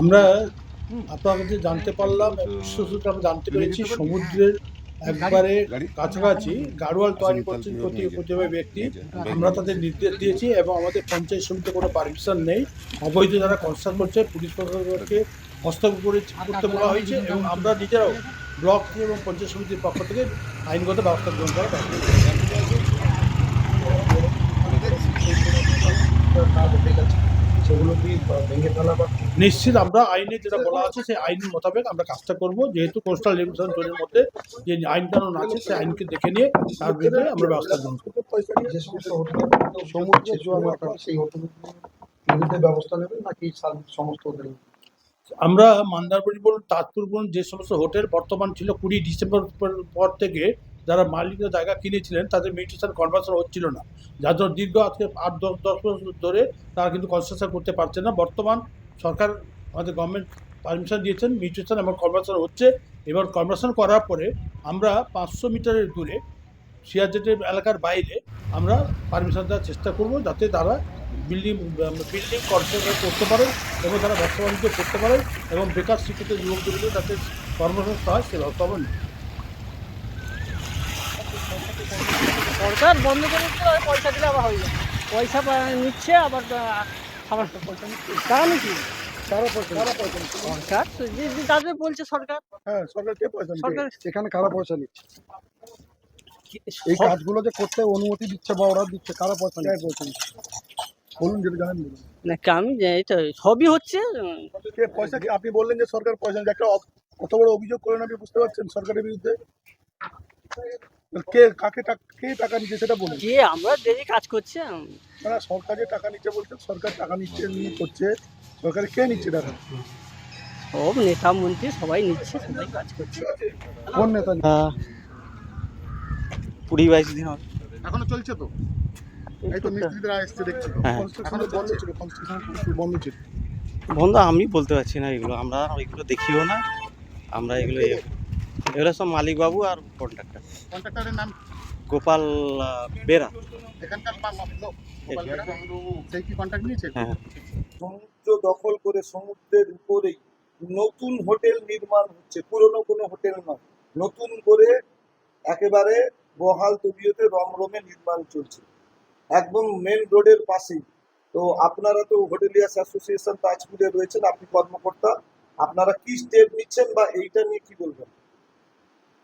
আমরা আপনার কাছে জানতে পারলাম বিশ্বসূত্রে আমরা জানতে পেরেছি সমুদ্রের একবারে কাছাকাছি গাড়োয়াল তৈরি করছেন প্রতি প্রতিভাবে ব্যক্তি। আমরা তাদের নির্দেশ দিয়েছি এবং আমাদের পঞ্চায়েত সমিতিতে কোনো পারমিশন নেই। অবৈধ যারা কনস্ট্রাক্ট করছে পুলিশ প্রশাসনকে হস্তক্ষেপ করে করতে বলা হয়েছে এবং আমরা নিজেরাও ব্লক এবং পঞ্চায়েত সমিতির পক্ষ থেকে আইনগত ব্যবস্থা গ্রহণ করা ব্যবস্থা সেগুলো কি ভেঙে ফেলা বা নিশ্চিত আমরা আইনে যেটা বলা আছে সেই আইনের মোতাবেক আমরা কাজটা করব। যেহেতু কোস্টাল রেগুলেশন জোনের মধ্যে যে আইন কানুন আছে সেই আইনকে দেখে নিয়ে তার বিরুদ্ধে আমরা ব্যবস্থা গ্রহণ করব। যে সমস্ত হোটেল সমুদ্রের সেই হোটেলের বিরুদ্ধে ব্যবস্থা নেবেন নাকি সমস্ত হোটেল আমরা মান্দারবাড়ি বলুন তাজপুর বলুন যে সমস্ত হোটেল বর্তমান ছিল কুড়ি ডিসেম্বর পর থেকে যারা মালিকরা জায়গা কিনেছিলেন, তাদের মিউটেশন কনভার্সন হচ্ছিল না। যার জন্য দীর্ঘ আজকে আট, দশ দশ বছর ধরে তারা কিন্তু কনস্ট্রাকশন করতে পারছে না। বর্তমান সরকার আমাদের গভর্নমেন্ট পারমিশন দিয়েছেন মিউটেশন এবং কনভার্সন হচ্ছে। এবার কনভার্সন করার পরে আমরা পাঁচশো মিটারের দূরে সিয়াজেটের এলাকার বাইরে আমরা পারমিশন দেওয়ার চেষ্টা করব, যাতে তারা বিল্ডিং বিল্ডিং কনস্ট্রাকশন করতে পারে এবং তারা ব্যবসা বাণিজ্য করতে পারে এবং বেকার শিক্ষিত যুবকদেরকে যাতে কর্মসংস্থা হয়, সে ব্যবস্থা আমরা নিই। সরকার বন্ধ করে আর পয়সা দিলে আবার হয়ে যায় পয়সা নিচ্ছে আবার পয়সা নিচ্ছে। টাকা নিচ্ছে। পয়সা কারা সরকার তো যে যে তাদের বলছে সরকার। হ্যাঁ পয়সা সরকার এখানে কারা পয়সা নিচ্ছে? এই সব- কাজগুলো যে করতে অনুমতি দিচ্ছে বা দিচ্ছে কারা পয়সা নিচ্ছে? পয়সা নিচ্ছে? বলুন যদি জানেন বলুন। নাকি আমি যে- সবই হচ্ছে পয়সা আপনি বললেন যে সরকার পয়সা একটা কত বড় অভিযোগ করেন আপনি বুঝতে পারছেন সরকারের বিরুদ্ধে? কে কাকে টাকা কে টাকা নিচ্ছে সেটা বলুন। যে আমরা কাজ করছে না সরকার টাকা নিচ্ছে বলছে সরকার টাকা নিচ্ছে নিয়ে করছে সরকার কে নিচ্ছে টাকা? সব নেতা মন্ত্রী সবাই নিচ্ছে সবাই কাজ করছে। কোন নেতা কুড়ি বাইশ দিন হবে। এখনও চলছে তো? এই তো মিস্ত্রিরা এসছে দেখছি হ্যাঁ। কনস্ট্রাকশন বন্ধ ছিল কনস্ট্রাকশন বন্ধ ছিল। বন্ধু আমি বলতে পারছি না এগুলো। আমরা ওইগুলো দেখিও না আমরা এগুলো এগুলো সব মালিক বাবু আর কন্ট্রাক্টর কন্ট্রাক্টরের নাম? গোপাল বেরা। এখানকার। সেই কি কন্ট্রাক্ট নিয়েছে? হ্যাঁ সমুদ্র দখল করে সমুদ্রের উপরেই নতুন হোটেল নির্মাণ হচ্ছে। পুরনো কোনো হোটেল নয়। নতুন করে একেবারে বহাল তবিয়তে রমরমে নির্মাণ চলছে। একদম মেন রোডের পাশেই। তো আপনারা তো হোটেলিয়াস অ্যাসোসিয়েশন তাজপুরে রয়েছেন আপনি কর্মকর্তা। আপনারা কি স্টেপ নিচ্ছেন বা এইটা নিয়ে কি বলবেন?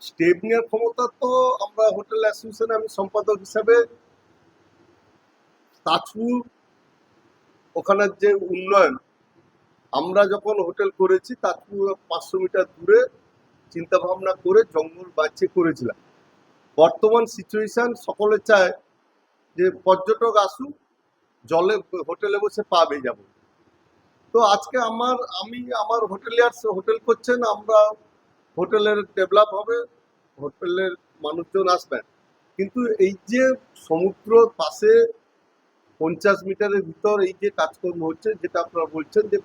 স্টেপ নেওয়ার ক্ষমতা তো আমরা হোটেল অ্যাসোসিয়েশনে আমি সম্পাদক হিসাবে তাজপুর ওখানের যে উন্নয়ন, আমরা যখন হোটেল করেছি, তাজপুর পাঁচশো মিটার দূরে চিন্তা ভাবনা করে জঙ্গল বাঁচিয়ে করেছিলাম। বর্তমান সিচুয়েশন সকলে চায় যে পর্যটক আসুক, জলে, হোটেলে বসে পা পাবে যাব। তো আজকে আমার, আমি, আমার হোটেলিয়ার্স হোটেল করছেন, আমরা হোটেলের ডেভেলপ হবে, হোটেলের মানুষজন আসবেন কিন্তু এই যে সমুদ্র পাশে পঞ্চাশ মিটারের ভিতর এই যে কাজকর্ম হচ্ছে, যেটা আপনারা বলছেন যে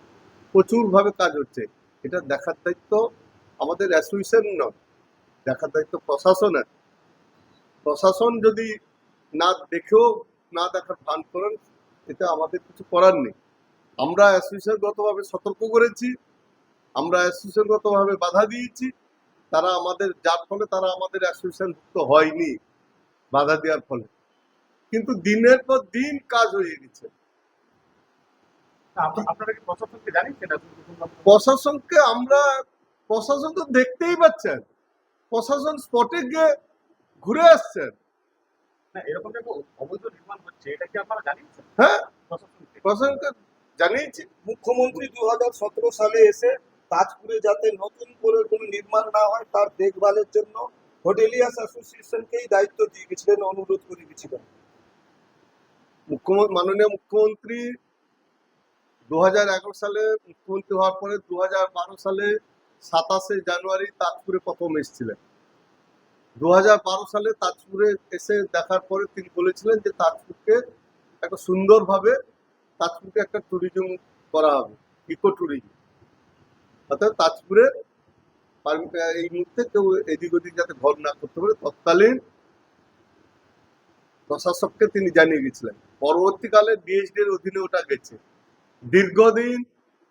প্রচুরভাবে কাজ হচ্ছে, এটা দেখার দায়িত্ব আমাদের অ্যাসোসিয়েশন নয়, দেখার দায়িত্ব প্রশাসনের। প্রশাসন যদি না দেখেও না দেখার ভান করেন এটা আমাদের কিছু করার নেই। আমরা অ্যাসোসিয়েশনগতভাবে সতর্ক করেছি, আমরা অ্যাসোসিয়েশনগতভাবে বাধা দিয়েছি তারা আমাদের যার ফলে তারা আমাদের অ্যাসোসিয়েশনভুক্ত হয়নি বাধা দেওয়ার ফলে। কিন্তু দিনের পর দিন কাজ হয়ে গেছে। প্রশাসনকে আমরা প্রশাসন তো দেখতেই পাচ্ছেন। প্রশাসন স্পটে গিয়ে ঘুরে আসছেন না এরকম অবৈধ নির্মাণ হচ্ছে এটা কি আপনারা জানিয়েছেন? হ্যাঁ। প্রশাসনকে? জানিয়েছি। মুখ্যমন্ত্রী দু হাজার সতেরো সালে এসে তাজপুরে যাতে নতুন করে কোনো নির্মাণ না হয়, তার দেখভালের জন্য হোটেলিয়াস অ্যাসোসিয়েশনকেই দায়িত্ব দিয়ে গেছিলেন, অনুরোধ করে গেছিলেন। মুখ্যমন্ত্রী মাননীয় মুখ্যমন্ত্রী দুহাজার এগারো সালে মুখ্যমন্ত্রী হওয়ার পরে দু সালে সাতাশে জানুয়ারি তাজপুরে প্রথম এসেছিলেন। দু হাজার বারো সালে তাজপুরে এসে দেখার পরে তিনি বলেছিলেন যে তাজপুরকে একটা সুন্দরভাবে তাজপুরকে একটা ট্যুরিজম করা হবে ইকো ট্যুরিজম অর্থাৎ তাজপুরে পারমি- এই মুহূর্তে কেউ এদিক ওদিক যাতে ঘর না করতে পারে, তৎকালীন প্রশাসককে তিনি জানিয়ে গেছিলেন। পরবর্তীকালে ডিএসডি এর অধীনে ওটা গেছে। দীর্ঘদিন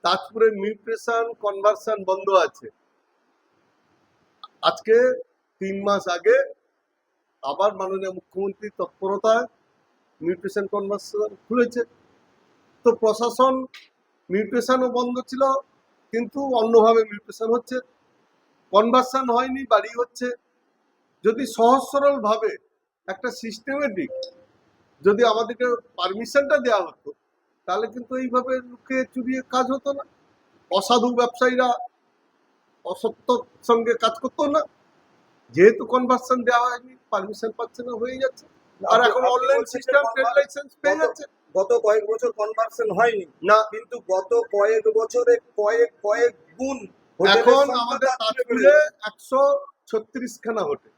তাজপুরের মিউট্রেশন কনভার্সন বন্ধ আছে। আজকে তিন মাস আগে আবার মাননীয় মুখ্যমন্ত্রী তৎপরতায় মিউট্রেশন কনভার্সন খুলেছে। তো প্রশাসন মিউট্রেশনও বন্ধ ছিল কিন্তু অন্যভাবে মিউট্রেশন হচ্ছে কনভার্সন হয়নি বাড়ি হচ্ছে। যদি সহজ সরলভাবে একটা সিস্টেমেটিক যদি আমাদেরকে পারমিশনটা দেওয়া হতো তাহলে কিন্তু এইভাবে লুকিয়ে চুরিয়ে কাজ হতো না। অসাধু ব্যবসায়ীরা অসত্য সঙ্গে কাজ করতো না। যেহেতু কনভার্সন দেওয়া হয়নি পারমিশন পাচ্ছে না হয়ে যাচ্ছে। আর এখন অনলাইন সিস্টেম ট্রেড লাইসেন্স পেয়ে যাচ্ছে। গত কয়েক বছর কনভার্সন হয়নি। না। কিন্তু গত কয়েক বছরে কয়েক কয়েক গুণ এখন আমাদের তাজপুরে একশো ছত্রিশ খানা হোটেল।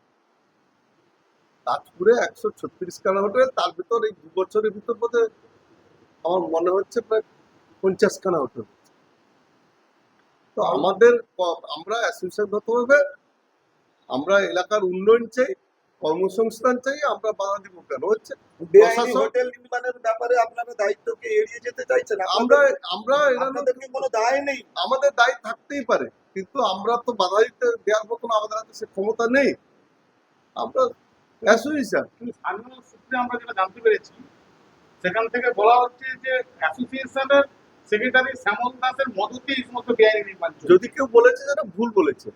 তাজপুরে একশো ছত্রিশ খানা হোটেল তার ভিতর এই দু বছরের ভিতর বোধ আমার মনে হচ্ছে প্রায় পঞ্চাশ খানা হোটেল। তো আমাদের আমরা অ্যাসোসিয়েশন হবে। আমরা এলাকার উন্নয়ন চাই। কর্মসংস্থান চাই আমরা বাধা দিব কেন? হচ্ছে হোটেল নির্মাণের ব্যাপারে আপনারা দায়িত্বকে এড়িয়ে যেতে চাইছেন? আমরা আমরা আপনাদেরকে কোনো দায় নেই? আমাদের দায় থাকতেই পারে কিন্তু আমরা তো বাধা দিতে দেওয়ার মতন আমাদের হাতে সে ক্ষমতা নেই। আমরা অ্যাসোসিয়েশন। স্থানীয় সূত্রে আমরা যেটা জানতে পেরেছি সেখান থেকে বলা হচ্ছে যে অ্যাসোসিয়েশনের সেক্রেটারি শ্যামল দাসের মদতে এই সমস্ত বেআইনি নির্মাণ যদি কেউ বলেছে যেটা ভুল বলেছে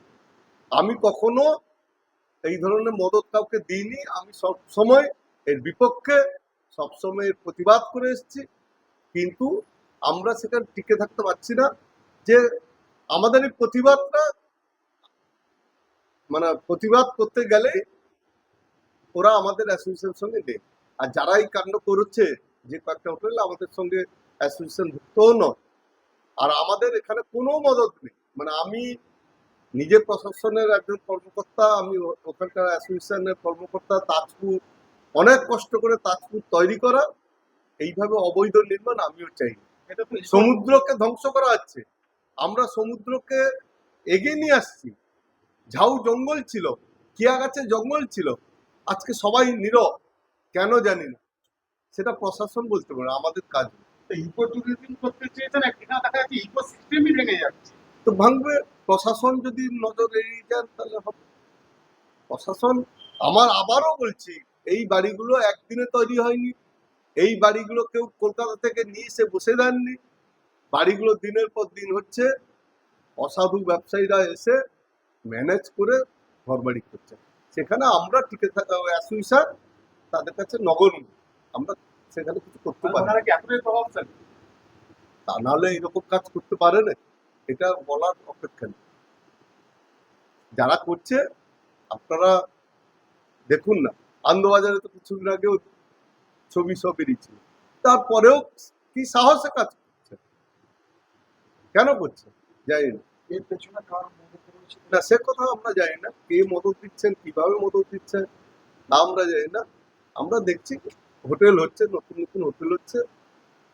আমি কখনো এই ধরনের মদত কাউকে দিইনি। আমি সব সময় এর বিপক্ষে সবসময় প্রতিবাদ করে এসেছি। কিন্তু আমরা সেখানে টিকে থাকতে পারছি না। যে আমাদের এই প্রতিবাদটা মানে প্রতিবাদ করতে গেলে ওরা আমাদের অ্যাসোসিয়েশনের সঙ্গে নেই আর যারা এই কাণ্ড করছে, যে কয়েকটা হোটেল আমাদের সঙ্গে অ্যাসোসিয়েশন ভুক্তও নয়। আর আমাদের এখানে কোনো মদত নেই। মানে আমি নিজে প্রশাসনের একজন কর্মকর্তা আমি ওখানকার অ্যাসোসিয়েশনের কর্মকর্তা তাজপুর অনেক কষ্ট করে তাজপুর তৈরি করা এইভাবে অবৈধ নির্মাণ আমিও চাই। এটা সমুদ্রকে ধ্বংস করা হচ্ছে। আমরা সমুদ্রকে এগিয়ে নিয়ে আসছি। ঝাউ জঙ্গল ছিল কিয়া গাছে জঙ্গল ছিল আজকে সবাই নীরব কেন জানি না। সেটা প্রশাসন বলতে পারে আমাদের কাজ। ইকো ট্যুরিজম করতে চেয়েছেন দেখা যাচ্ছে ইকো সিস্টেমই ভেঙে যাচ্ছে। তো ভাঙবে প্রশাসন যদি নজর এড়িয়ে যান তাহলে হবে। প্রশাসন আমার আবারও বলছি এই বাড়িগুলো একদিনে তৈরি হয়নি। এই বাড়িগুলো কেউ কলকাতা থেকে নিয়ে এসে বসে দেননি। বাড়িগুলো দিনের পর দিন হচ্ছে অসাধু ব্যবসায়ীরা এসে ম্যানেজ করে ঘরবাড়ি করছে। সেখানে আমরা টিকে থাকা অ্যাসোসিয়েশন তাদের কাছে নগণ্য। আমরা সেখানে কিছু করতে পারি তা নাহলে এরকম কাজ করতে পারে না। এটা বলার অপেক্ষা নেই। যারা করছে আপনারা দেখুন না। আনন্দবাজারে তো কিছুদিন আগেও ছবি সব বেরিয়েছিল। তারপরেও কি সাহসে কাজ করছে? কেন করছে? জানি না। এর পেছনে না সে কথা আমরা জানি না। কে মদত দিচ্ছেন কীভাবে মদত দিচ্ছেন তা আমরা জানি না। আমরা দেখছি হোটেল হচ্ছে নতুন নতুন হোটেল হচ্ছে।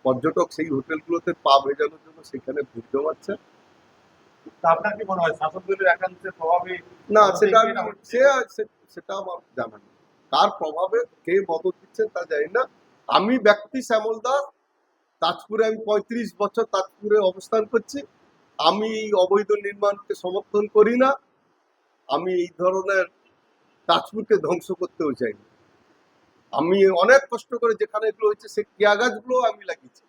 পর্যটক সেই হোটেলগুলোতে পা ভেজানোর জন্য সেখানে ভিড় জমাচ্ছে। আপনার কি মনে হয় শাসক দলের একাংশের প্রভাবে না সেটা আমি- সে সে- সেটা আমার জানা নেই। কার প্রভাবে কে মদত দিচ্ছে তা জানি না। আমি ব্যক্তি শ্যামল দাস তাজপুরে আমি পঁয়ত্রিশ বছর তাজপুরে অবস্থান করছি। আমি এই অবৈধ নির্মাণকে সমর্থন করি না। আমি এই ধরনের তাজপুরকে ধ্বংস করতেও চাই না। আমি অনেক কষ্ট করে যেখানে এগুলো হয়েছে সে কেয়া গাছগুলো আমি লাগিয়েছি।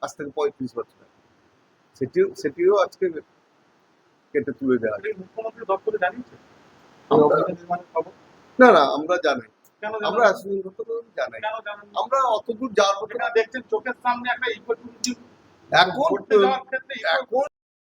আজ থেকে পঁয়ত্রিশ বছর। সেটিও সেটিও আজকে কেটে তুলে দেওয়া না না আমরা জানি কেন আমরা জানাই। আমরা অতদূর যাওয়ার মতো দেখছেন চোখের সামনে একটা এখন এখন